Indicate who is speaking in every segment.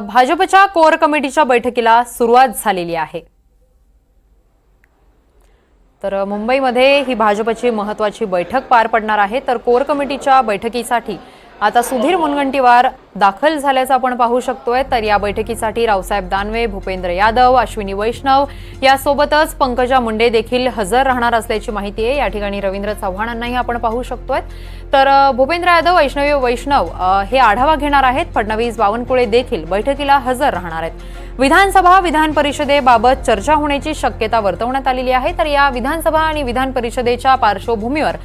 Speaker 1: भाजपच्या कोर कमिटीच्या बैठकीला सुरुवात झालेली आहे. तर मुंबईमध्ये ही भाजपची महत्वाची बैठक पार पडणार आहे. तर कोर कमिटीच्या बैठकीसाठी आता सुधीर मुनगंटीवार दाखल झाल्याचं आपण पाहू शकतोय. तर या बैठकीसाठी रावसाहेब दानवे भूपेंद्र यादव अश्विनी वैष्णव यासोबतच पंकजा मुंडे देखील हजर राहणार असल्याची माहिती आहे. या ठिकाणी रवींद्र चव्हाणांनाही आपण पाहू शकतोय. तर भूपेंद्र यादव वैष्णवी वैष्णव हे आढावा घेणार आहेत. फडणवीस बावनकुळे देखील बैठकीला हजर राहणार आहेत. विधानसभा विधान परिषदेबाबत चर्चा होण्याची शक्यता वर्तवण्यात आलेली आहे. तर या विधानसभा आणि विधान परिषदेच्या पार्श्वभूमीवर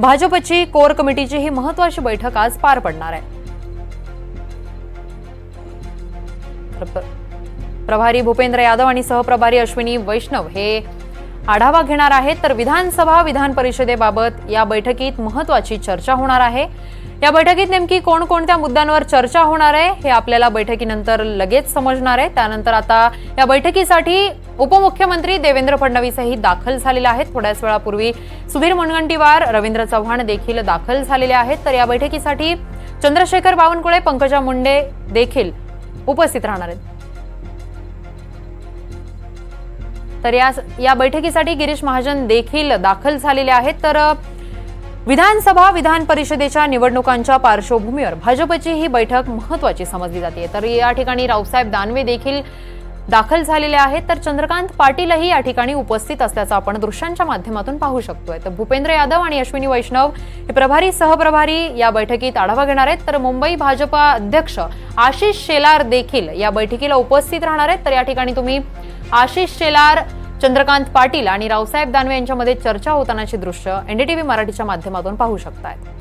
Speaker 1: भाजपची कोर कमिटीची ही महत्वाची बैठक आज पार पडणार आहे. प्रभारी भूपेंद्र यादव आणि सहप्रभारी अश्विनी वैष्णव हे आढावा घेणार आहेत. तर विधानसभा विधान परिषदेबाबत या बैठकीत महत्वाची चर्चा होणार आहे. या बैठकीत नेमकी कोणकोणत्या मुद्द्यांवर चर्चा होणार आहे हे आपल्याला बैठकीनंतर लगेच समजणार आहे. त्यानंतर आता या बैठकीसाठी उपमुख्यमंत्री देवेंद्र फडणवीसही दाखल झालेले आहेत. थोड्याच वेळापूर्वी सुधीर मुनगंटीवार रवींद्र चव्हाण देखील दाखल झालेले आहेत. तर या बैठकीसाठी चंद्रशेखर बावनकुळे पंकजा मुंडे देखील उपस्थित राहणार आहेत. तर या या बैठकीसाठी गिरीश महाजन देखील दाखल झालेले आहेत. तर विधानसभा विधान परिषदेच्या निवडणुकांच्या पार्श्वभूमीवर भाजपची ही बैठक महत्वाची समजली जाते. तर या ठिकाणी रावसाहेब दानवे देखील दाखल झालेले आहेत तर चंद्रकांत पाटीलही या ठिकाणी उपस्थित असल्याचं आपण दृश्यांच्या माध्यमातून पाहू शकतोय. तर भूपेंद्र यादव आणि अश्विनी वैष्णव हे प्रभारी सहप्रभारी या बैठकीत आढावा घेणार आहेत. तर मुंबई भाजपा अध्यक्ष आशिष शेलार देखील या बैठकीला उपस्थित राहणार आहेत. तर या ठिकाणी तुम्ही आशिष शेलार चंद्रकांत पाटील आणि रावसाहेब दानवे यांच्यामध्ये चर्चा होतानाची दृश्य एनडीटीव्ही मराठीच्या माध्यमातून पाहू शकतात